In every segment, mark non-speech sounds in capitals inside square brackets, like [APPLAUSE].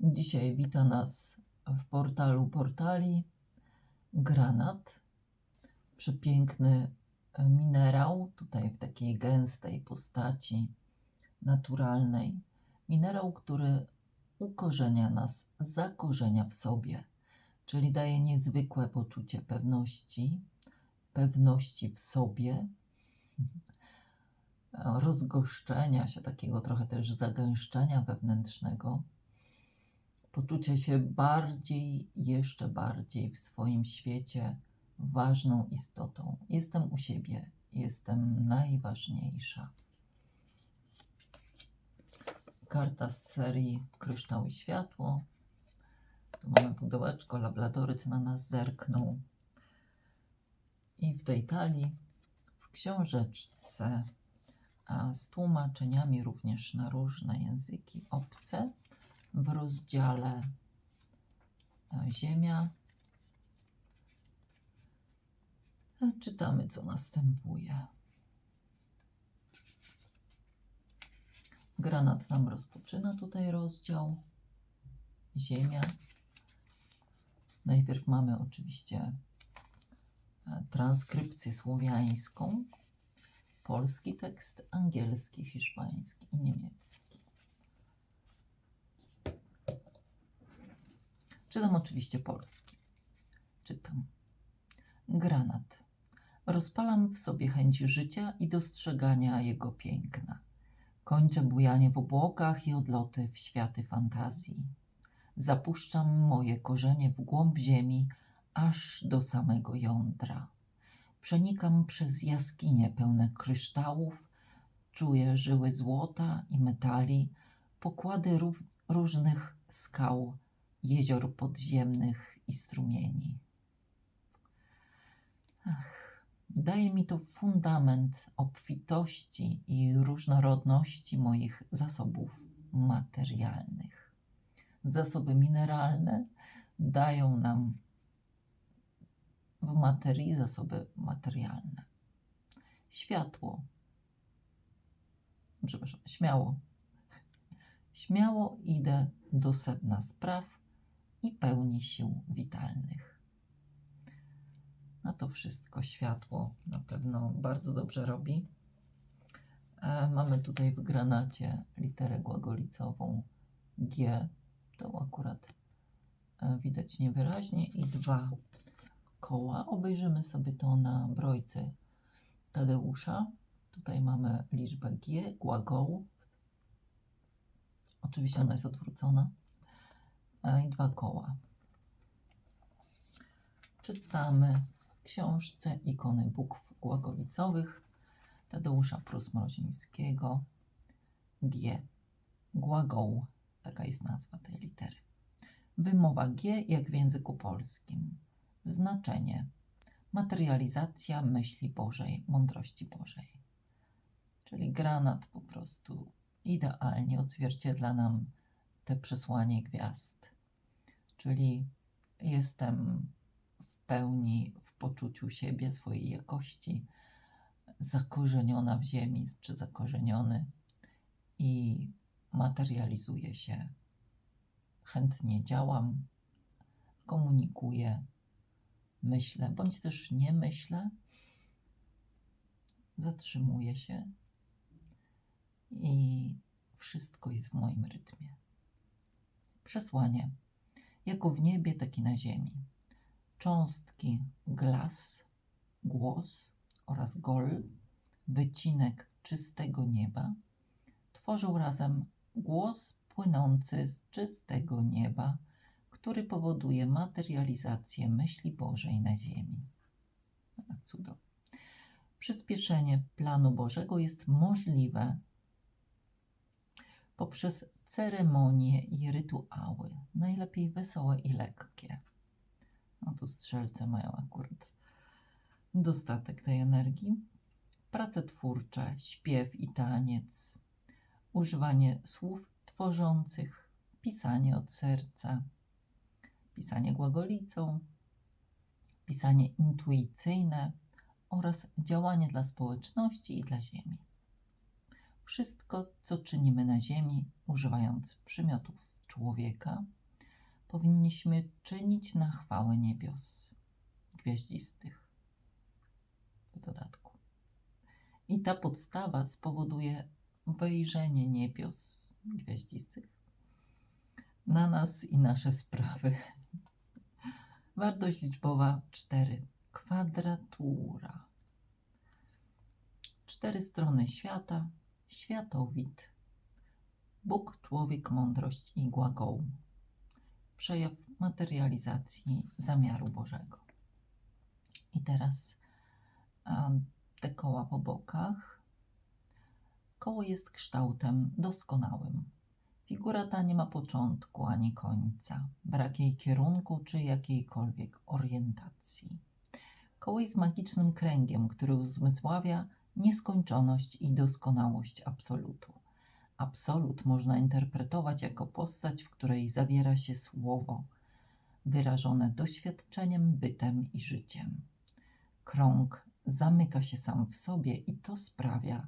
Dzisiaj wita nas w portalu portali granat. Przepiękny e, minerał, tutaj w takiej gęstej postaci, naturalnej. Minerał, który ukorzenia nas, zakorzenia w sobie, czyli daje niezwykłe poczucie pewności, pewności w sobie, [LAUGHS] rozgoszczenia się, takiego trochę też zagęszczenia wewnętrznego poczucie się bardziej, jeszcze bardziej w swoim świecie ważną istotą. Jestem u siebie, jestem najważniejsza. Karta z serii Kryształ i Światło. Tu mamy pudełeczko, labladoryt na nas zerknął. I w tej talii, w książeczce, a z tłumaczeniami również na różne języki obce, w rozdziale e, Ziemia. Czytamy, co następuje. Granat nam rozpoczyna tutaj rozdział. Ziemia. Najpierw mamy oczywiście e, transkrypcję słowiańską, polski tekst, angielski, hiszpański i niemiecki. Czytam oczywiście polski. Czytam. Granat. Rozpalam w sobie chęć życia i dostrzegania jego piękna. Kończę bujanie w obłokach i odloty w światy fantazji. Zapuszczam moje korzenie w głąb ziemi, aż do samego jądra. Przenikam przez jaskinie pełne kryształów, czuję żyły złota i metali, pokłady różnych skał, jezior podziemnych i strumieni. Ach, daje mi to fundament obfitości i różnorodności moich zasobów materialnych. Zasoby mineralne dają nam w materii zasoby materialne. Światło. Przepraszam, śmiało. Śmiało idę do sedna spraw i pełni sił witalnych. Na to wszystko światło na pewno bardzo dobrze robi. E, mamy tutaj w granacie literę głagolicową G. To akurat e, widać niewyraźnie i dwa koła. Obejrzymy sobie to na brojcy Tadeusza. Tutaj mamy liczbę G, głagoł. Oczywiście ona jest odwrócona. I dwa koła. Czytamy w książce ikony bukw głagolicowych Tadeusza Prus-Mrozińskiego. G. Głagoł. Taka jest nazwa tej litery. Wymowa G jak w języku polskim. Znaczenie. Materializacja myśli Bożej, mądrości Bożej. Czyli granat po prostu idealnie odzwierciedla nam te przesłanie gwiazd. Czyli jestem w pełni w poczuciu siebie, swojej jakości, zakorzeniona w ziemi, czy zakorzeniony i materializuję się. Chętnie działam, komunikuję, myślę, bądź też nie myślę, zatrzymuję się i wszystko jest w moim rytmie. Przesłanie. Jako w niebie, tak i na ziemi. Cząstki glas, głos oraz gol, wycinek czystego nieba, tworzą razem głos płynący z czystego nieba, który powoduje materializację myśli Bożej na ziemi. Cudownie. Przyspieszenie planu Bożego jest możliwe poprzez ceremonie i rytuały, najlepiej wesołe i lekkie. No tu strzelce mają akurat dostatek tej energii. Prace twórcze, śpiew i taniec, używanie słów tworzących, pisanie od serca, pisanie głagolicą, pisanie intuicyjne oraz działanie dla społeczności i dla Ziemi. Wszystko, co czynimy na Ziemi, używając przymiotów człowieka, powinniśmy czynić na chwałę niebios gwiaździstych w dodatku. I ta podstawa spowoduje wejrzenie niebios gwiaździstych na nas i nasze sprawy. [LAUGHS] Wartość liczbowa 4. Kwadratura. Cztery strony świata, światowid. Bóg, człowiek, mądrość i głagoł. Przejaw materializacji zamiaru Bożego. I teraz te koła po bokach. Koło jest kształtem doskonałym. Figura ta nie ma początku ani końca, brak jej kierunku czy jakiejkolwiek orientacji. Koło jest magicznym kręgiem, który uzmysławia nieskończoność i doskonałość absolutu. Absolut można interpretować jako postać, w której zawiera się słowo, wyrażone doświadczeniem, bytem i życiem. Krąg zamyka się sam w sobie i to sprawia,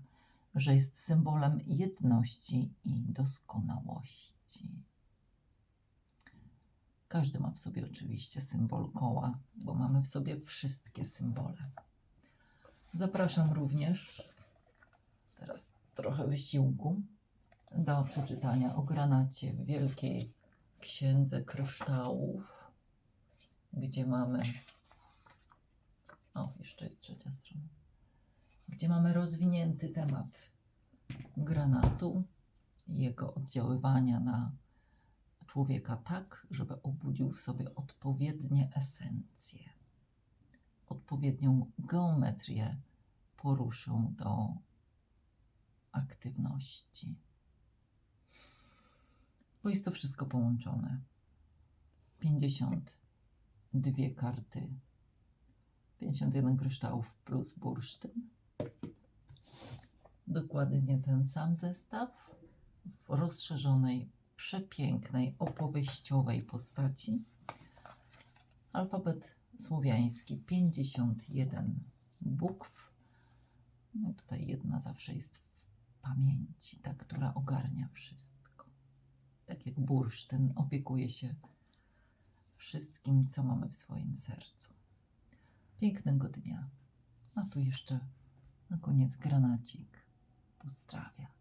że jest symbolem jedności i doskonałości. Każdy ma w sobie oczywiście symbol koła, bo mamy w sobie wszystkie symbole. Zapraszam również, teraz trochę wysiłku, do przeczytania o granacie w Wielkiej Księdze Kryształów, gdzie mamy. O, jeszcze jest trzecia strona. Gdzie mamy rozwinięty temat granatu jego oddziaływania na człowieka tak, żeby obudził w sobie odpowiednie esencje, odpowiednią geometrię poruszył do aktywności. Bo jest to wszystko połączone. 52 karty, 51 kryształów plus bursztyn. Dokładnie ten sam zestaw w rozszerzonej, przepięknej, opowieściowej postaci. Alfabet słowiański 51 bukw. No tutaj jedna zawsze jest w pamięci, ta, która ogarnia wszystko. Tak jak bursztyn opiekuje się wszystkim, co mamy w swoim sercu. Pięknego dnia. A tu jeszcze na koniec granacik pozdrawia.